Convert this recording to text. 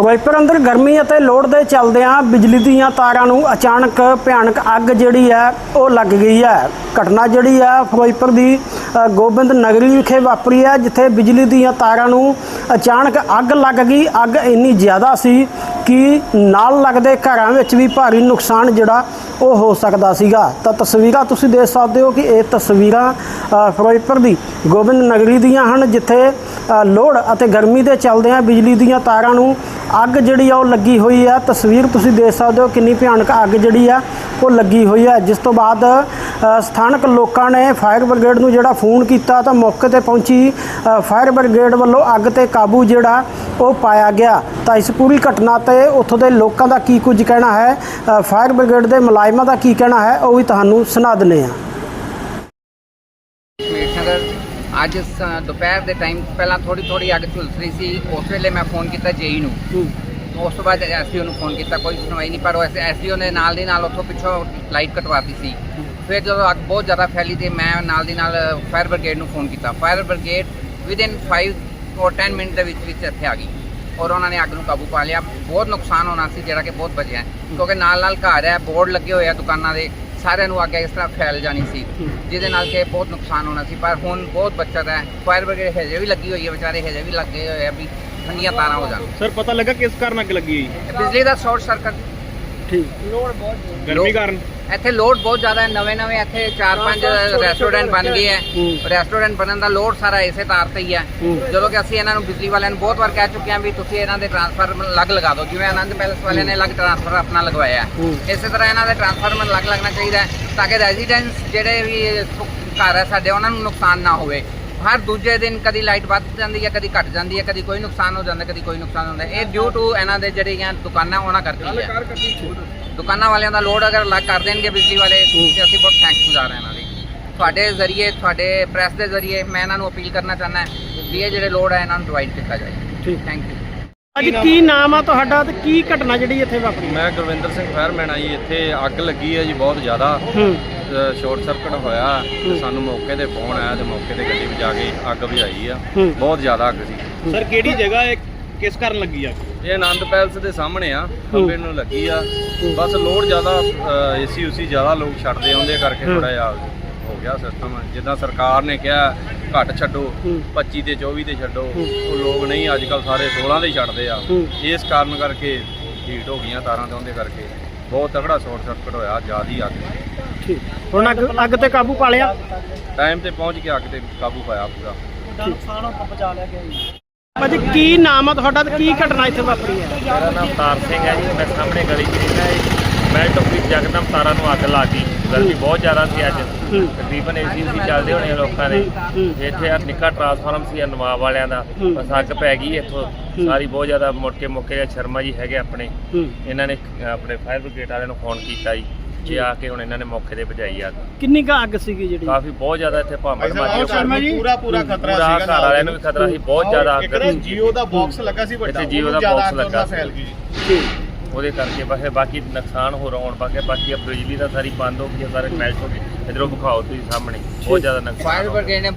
ਫਿਰੋਜ਼ਪੁਰ ਅੰਦਰ ਗਰਮੀ ਅਤੇ ਲੋੜ ਦੇ ਚਲਦਿਆਂ ਬਿਜਲੀ ਦੀਆਂ ਤਾਰਾਂ ਨੂੰ ਅਚਾਨਕ ਭਿਆਨਕ ਅੱਗ ਜਿਹੜੀ ਹੈ, ਉਹ ਲੱਗ ਗਈ ਹੈ। ਘਟਨਾ ਜਿਹੜੀ ਹੈ ਫਿਰੋਜ਼ਪੁਰ ਦੀ ਗੋਬਿੰਦ ਨਗਰੀ ਵਿਖੇ ਵਾਪਰੀ ਹੈ, ਜਿੱਥੇ ਬਿਜਲੀ ਦੀਆਂ ਤਾਰਾਂ ਨੂੰ ਅਚਾਨਕ ਅੱਗ ਲੱਗ ਗਈ। ਅੱਗ ਇੰਨੀ ਜ਼ਿਆਦਾ ਸੀ ਕਿ ਨਾਲ ਲੱਗਦੇ ਘਰਾਂ ਵਿੱਚ ਵੀ ਭਾਰੀ ਨੁਕਸਾਨ ਜਿਹੜਾ, ਉਹ ਹੋ ਸਕਦਾ ਸੀਗਾ। ਤਾਂ ਤਸਵੀਰਾਂ ਤੁਸੀਂ ਦੇਖ ਸਕਦੇ ਹੋ ਕਿ ਇਹ ਤਸਵੀਰਾਂ ਫਿਰੋਜ਼ਪੁਰ ਦੀ ਗੋਬਿੰਦ ਨਗਰੀ ਦੀਆਂ ਹਨ, ਜਿੱਥੇ ਲੋੜ ਅਤੇ ਗਰਮੀ ਦੇ ਚਲਦਿਆਂ ਬਿਜਲੀ ਦੀਆਂ ਤਾਰਾਂ ਨੂੰ ਅੱਗ ਜਿਹੜੀ ਆ ਉਹ ਲੱਗੀ ਹੋਈ ਆ। ਤਸਵੀਰ ਤੁਸੀਂ ਦੇਖ ਸਕਦੇ ਹੋ ਕਿੰਨੀ ਭਿਆਨਕ ਅੱਗ ਜਿਹੜੀ ਆ ਉਹ ਲੱਗੀ ਹੋਈ ਹੈ ਜਿਸ ਤੋਂ ਬਾਅਦ ਸਥਾਨਕ ਲੋਕਾਂ ਨੇ ਫਾਇਰ ਬ੍ਰਿਗੇਡ ਨੂੰ ਜਿਹੜਾ ਫੋਨ ਕੀਤਾ ਤਾਂ ਮੌਕੇ ਤੇ ਪਹੁੰਚੀ ਫਾਇਰ ਬ੍ਰਿਗੇਡ ਵੱਲੋਂ ਅੱਗ ਤੇ ਕਾਬੂ ਜਿਹੜਾ ਉਹ ਪਾਇਆ ਗਿਆ। ਤਾਂ ਇਸ ਪੂਰੀ ਘਟਨਾ ਤੇ ਉੱਥੋਂ ਦੇ ਲੋਕਾਂ ਦਾ ਕੀ ਕੁਝ ਕਹਿਣਾ ਹੈ ਫਾਇਰ ਬ੍ਰਿਗੇਡ ਦੇ ਮੁਲਾਜ਼ਮਾਂ ਦਾ ਕੀ ਕਹਿਣਾ ਹੈ, ਉਹ ਵੀ ਤੁਹਾਨੂੰ ਸੁਣਾ ਦਿੰਦੇ ਹਾਂ ਮੇਟ ਨਗਰ ਅੱਜ ਸ- ਦੁਪਹਿਰ ਦੇ ਟਾਈਮ ਪਹਿਲਾਂ ਥੋੜੀ ਥੋੜੀ ਅੱਗ ਝੁਲਸ ਰਹੀ ਸੀ ਉਸ ਵੇਲੇ ਮੈਂ ਫੋਨ ਕੀਤਾ ਜੇਈ ਨੂੰ। ਉਸ ਤੋਂ ਬਾਅਦ ਐਸਡੀਓ ਨੂੰ ਫੋਨ ਕੀਤਾ ਕੋਈ ਸੁਣਵਾਈ ਨਹੀਂ ਪਰ ਉਹ ਐਸਡੀਓ ਨੇ ਨਾਲ ਦੀ ਨਾਲ ਉੱਥੋਂ ਪਿੱਛੋਂ ਲਾਈਟ ਕਟਵਾਤੀ ਸੀ। ਫਿਰ ਜਦੋਂ ਅੱਗ ਬਹੁਤ ਜ਼ਿਆਦਾ ਫੈਲੀ ਤੇ ਮੈਂ ਨਾਲ ਦੀ ਨਾਲ ਫਾਇਰ ਬ੍ਰਿਗੇਡ ਨੂੰ ਫੋਨ ਕੀਤਾ। ਫਾਇਰ ਬ੍ਰਿਗੇਡ ਵਿਦਿਨ 5 ਔਰ 10 ਮਿੰਟ ਦੇ ਵਿੱਚ ਵਿੱਚ ਇੱਥੇ ਆ ਗਈ ਔਰ ਉਹਨਾਂ ਨੇ ਅੱਗ ਨੂੰ ਕਾਬੂ ਪਾ ਲਿਆ। ਬਹੁਤ ਨੁਕਸਾਨ ਹੋਣਾ ਸੀ ਜਿਹੜਾ ਕਿ ਬਹੁਤ ਬਚਿਆ। ਕਿਉਂਕਿ ਨਾਲ ਨਾਲ ਘਰ ਹੈ ਬੋਰਡ ਲੱਗੇ ਹੋਏ ਆ ਦੁਕਾਨਾਂ ਦੇ। ਸਾਰਿਆਂ ਨੂੰ ਅੱਗ ਇਸ ਤਰ੍ਹਾਂ ਫੈਲ ਜਾਣੀ ਸੀ ਜਿਹਦੇ ਨਾਲ ਕਿ ਬਹੁਤ ਨੁਕਸਾਨ ਹੋਣਾ ਸੀ ਪਰ ਹੁਣ ਬਹੁਤ ਬਚਤ ਹੈ। ਫਾਇਰ ਬ੍ਰਿਗੇਡ ਹਜੇ ਵੀ ਲੱਗੀ ਹੋਈ ਹੈ ਵਿਚਾਰੇ ਹਜੇ ਵੀ ਲੱਗੇ ਹੋਏ ਆ ਵੀ ਠੰਡੀਆਂ ਤਾਰਾਂ ਹੋ ਜਾਣ। ਸਰ ਪਤਾ ਲੱਗਾ ਕਿਸ ਕਾਰਨ ਅੱਗ ਲੱਗੀ ਹੈ ਇਹ ਬਿਜਲੀ ਦਾ ਸ਼ਾਰਟ ਸਰਕਟ ਠੀਕ। ਗਰਮੀ ਕਾਰਨ? ਇੱਥੇ ਲੋਡ ਬਹੁਤ ਜ਼ਿਆਦਾ ਹੈ ਨਵੇਂ ਨਵੇਂ ਇੱਥੇ 4-5 ਰੈਸਟੋਰੈਂਟ ਬਣ ਗਏ ਹੈ। ਰੈਸਟੋਰੈਂਟ ਬਣਨ ਦਾ ਲੋਡ ਸਾਰਾ ਇਸੇ ਤਾਰ ਤੇ ਹੀ ਹੈ। ਜਦੋਂ ਕਿ ਅਸੀਂ ਇਹਨਾਂ ਨੂੰ ਬਿਜਲੀ ਵਾਲਿਆਂ ਨੂੰ ਬਹੁਤ ਵਾਰ ਕਹਿ ਚੁੱਕੇ ਹਾਂ ਵੀ ਤੁਸੀਂ ਇਹਨਾਂ ਦੇ ਟਰਾਂਸਫਾਰਮਰ ਅਲੱਗ ਲਗਾ ਦਿਓ। ਜਿਵੇਂ ਆਨੰਦ ਪੈਲਸ ਵਾਲਿਆਂ ਨੇ ਅਲੱਗ ਟਰਾਂਸਫਰ ਆਪਣਾ ਲਗਵਾਇਆ ਇਸੇ ਤਰ੍ਹਾਂ ਇਹਨਾਂ ਦੇ ਟਰਾਂਸਫਾਰਮਰ ਅਲੱਗ ਲੱਗਣਾ ਚਾਹੀਦਾ ਹੈ ਤਾਂ ਕਿ ਰੈਜ਼ੀਡੈਂਸ ਜਿਹੜੇ ਵੀ ਘਰ ਹੈ ਸਾਡੇ ਉਹਨਾਂ ਨੂੰ ਨੁਕਸਾਨ ਨਾ ਹੋਵੇ। ਹਰ ਦੂਜੇ ਦਿਨ ਕਦੀ ਲਾਈਟ ਵੱਧ ਜਾਂਦੀ ਹੈ ਕਦੀ ਘਟ ਜਾਂਦੀ ਹੈ ਕਦੀ ਕੋਈ ਨੁਕਸਾਨ ਹੋ ਜਾਂਦਾ ਕਦੀ ਕੋਈ ਨੁਕਸਾਨ ਹੁੰਦਾ ਹੈ। ਇਹ ਡਿਊ ਟੂ ਇਹਨਾਂ ਦੇ ਜਿਹੜੀਆਂ ਦੁਕਾਨਾਂ ਉਹਨਾਂ ਕਰਕੇ ਹੀ ਹੈ ਦੁਕਾਨਾਂ ਵਾਲਿਆਂ ਦਾ ਲੋਡ ਅਗਰ ਅਲੱਗ ਕਰ ਦੇਣਗੇ ਬਿਜਲੀ ਵਾਲੇ ਤੇ ਅਸੀਂ ਬਹੁਤ ਥੈਂਕਸ ਗੁਜ਼ਾਰ ਹਾਂ ਇਹਨਾਂ ਦੀ। ਤੁਹਾਡੇ ਜ਼ਰੀਏ ਤੁਹਾਡੇ ਪ੍ਰੈਸ ਦੇ ਜ਼ਰੀਏ ਮੈਂ ਇਹਨਾਂ ਨੂੰ ਅਪੀਲ ਕਰਨਾ ਚਾਹੁੰਦਾ ਵੀ ਇਹ ਜਿਹੜੇ ਲੋਡ ਹੈ ਇਹਨਾਂ ਨੂੰ ਡਿਵਾਈਡ ਕੀਤਾ ਜਾਏ। ਠੀਕ। ਥੈਂਕ ਯੂ ਅੱਜ ਕੀ ਨਾਮ ਆ ਤੁਹਾਡਾ ਤੇ ਕੀ ਘਟਨਾ ਜਿਹੜੀ ਇੱਥੇ ਵਾਪਰੀ? ਮੈਂ ਗੁਰਵਿੰਦਰ ਸਿੰਘ ਫਾਇਰਮੈਨ ਆ ਜੀ ਇੱਥੇ ਅੱਗ ਲੱਗੀ ਹੈ ਜੀ ਬਹੁਤ ਜ਼ਿਆਦਾ। ਹੂੰ। ਸ਼ਾਰਟ ਸਰਕਟ ਹੋਇਆ ਤੇ ਸਾਨੂੰ ਮੌਕੇ ਤੇ ਫੋਨ ਆਇਆ ਤੇ ਮੌਕੇ ਤੇ ਗੱਡੀ ਵਜਾ ਕੇ ਅੱਗ ਬੁਝਾਈ ਆ। ਹੂੰ। ਬਹੁਤ ਜ਼ਿਆਦਾ ਅੱਗ ਸੀ। ਸਰ ਕਿਹੜੀ ਜਗ੍ਹਾ ਹੈ ਕਿਸ ਕਾਰਨ ਲੱਗੀ ਅੱਗ? ਇਹ ਆਨੰਦ ਪੈਲਸ ਦੇ ਸਾਹਮਣੇ ਆ ਖੰਬੇ ਨੂੰ ਲੱਗੀ ਆ। ਬਸ ਲੋਡ ਜ਼ਿਆਦਾ ਏਸੀ ਉਸੀ ਜ਼ਿਆਦਾ ਲੋਕ ਛੱਡਦੇ ਆਉਂਦੇ ਕਰਕੇ। ਥੋੜਾ ਜਿਹਾ ਹੋ ਗਿਆ ਸਿਸਟਮ ਜਿੱਦਾਂ ਸਰਕਾਰ ਨੇ ਕਿਹਾ ਘੱਟ ਛੱਡੋ ਹੂੰ। 25 ਤੇ 24 ਤੇ ਛੱਡੋ। ਉਹ ਲੋਕ ਨਹੀਂ ਅੱਜ ਕੱਲ ਸਾਰੇ 16 ਦੇ ਹੀ ਛੱਡਦੇ ਆ। ਇਸ ਕਾਰਨ ਕਰਕੇ ਹੀਟ ਹੋ ਗਈਆਂ ਤਾਰਾਂ ਤੇ ਉਹਦੇ ਕਰਕੇ। ਬਹੁਤ ਤਗੜਾ ਸ਼ਾਰਟ ਸਰਕਟ ਹੋਇਆ ਜ਼ਿਆਦੀ ਅੱਗ। ਠੀਕ। ਹੁਣ ਅੱਗ ਅੱਗ ਤੇ ਕਾਬੂ ਪਾ ਲਿਆ? ਟਾਈਮ ਤੇ ਪਹੁੰਚ ਕੇ ਅੱਗ ਤੇ ਕਾਬੂ ਪਾਇਆ ਪੂਰਾ। ਭਾਜੀ ਕੀ ਨਾਮ ਆ ਤੁਹਾਡਾ ਤੇ ਕੀ ਘਟਨਾ ਇੱਥੇ ਵਾਪਰੀ ਹੈ? ਮੇਰਾ ਨਾਮ ਤਾਰ ਸਿੰਘ ਹੈ ਜੀ ਮੈਂ ਸਾਹਮਣੇ ਗਲੀ 'ਚ ਰਹਿੰਦਾ ਜੀ। ਮੈਲਟ ਵੀ ਜਗਦਮ ਤਾਰਾਂ ਨੂੰ ਅੱਗ ਲਾ ਗਈ ਗਰਮੀ ਬਹੁਤ ਜ਼ਿਆਦਾ ਸੀ ਅੱਜ। ਤਕਰੀਬਨ ਏਸੀ ਸੀ ਚੱਲਦੇ ਹੋਣੇ ਆ ਲੋਕਾਂ ਦੇ। ਇੱਥੇ ਆ ਨਿੱਕਾ ਟਰਾਂਸਫਾਰਮ ਸੀ ਆ ਨਵਾਬ ਵਾਲਿਆਂ ਦਾ। ਬਸ ਅੱਗ ਪੈ ਗਈ ਇੱਥੋਂ। ਸਾਰੀ ਬਹੁਤ ਜ਼ਿਆਦਾ ਮੋਟੇ ਮੋਕੇ ਸ਼ਰਮਾ ਜੀ ਹੈਗੇ ਆਪਣੇ। ਇਹਨਾਂ ਨੇ ਆਪਣੇ ਫਾਇਰ ਬ੍ਰਿਗੇਡ ਵਾਲਿਆਂ ਨੂੰ ਫੋਨ ਕੀਤਾ ਜੀ ਇਹ ਆ ਕੇ ਹੁਣ ਇਹਨਾਂ ਨੇ ਮੌਕੇ ਤੇ ਭਜਾਈ ਅੱਗ। ਕਿੰਨੀ ਕਾ ਅੱਗ ਸੀਗੀ ਜਿਹੜੀ? ਕਾਫੀ ਬਹੁਤ ਜ਼ਿਆਦਾ ਇੱਥੇ ਭਾਮੜ ਮਾਜੀ ਪੂਰਾ ਪੂਰਾ ਖਤਰਾ ਪੂਰਾ ਸੀਗਾ ਘਰ ਵਾਲਿਆਂ ਨੂੰ ਵੀ ਖਤਰਾ ਸੀ ਬਹੁਤ ਜ਼ਿਆਦਾ ਅੱਗ ਜੀਓ ਦਾ ਬਾਕਸ ਲੱਗਾ ਸੀ ਵੱਡਾ ਜੀਓ ਦਾ ਬਾਕਸ ਲੱਗਾ ਫੈਲ ਗਈ ਠੀਕ। ਉਹਦੇ ਕਰਕੇ ਬਸ ਇਹ ਬਾਕੀ ਨੁਕਸਾਨ ਹੋ ਰਹਾ ਹੁਣ ਬਾਕੀ ਬਾਕੀ ਆ ਬਿਜਲੀ ਦਾ ਸਾਰੀ ਬੰਦ ਹੋ ਗਈ ਹੈ, ਸਾਰੇ ਮੈਲਟ ਹੋ ਗਏ ਇਧਰੋਂ ਵਿਖਾਓ ਤੁਸੀਂ ਸਾਹਮਣੇ ਬਹੁਤ ਜ਼ਿਆਦਾ ਨੁਕਸਾਨ ਫਾਇਰ ਹੋ ਗਿਆ। ਬ੍ਰਿਗੇਡ ਨੇ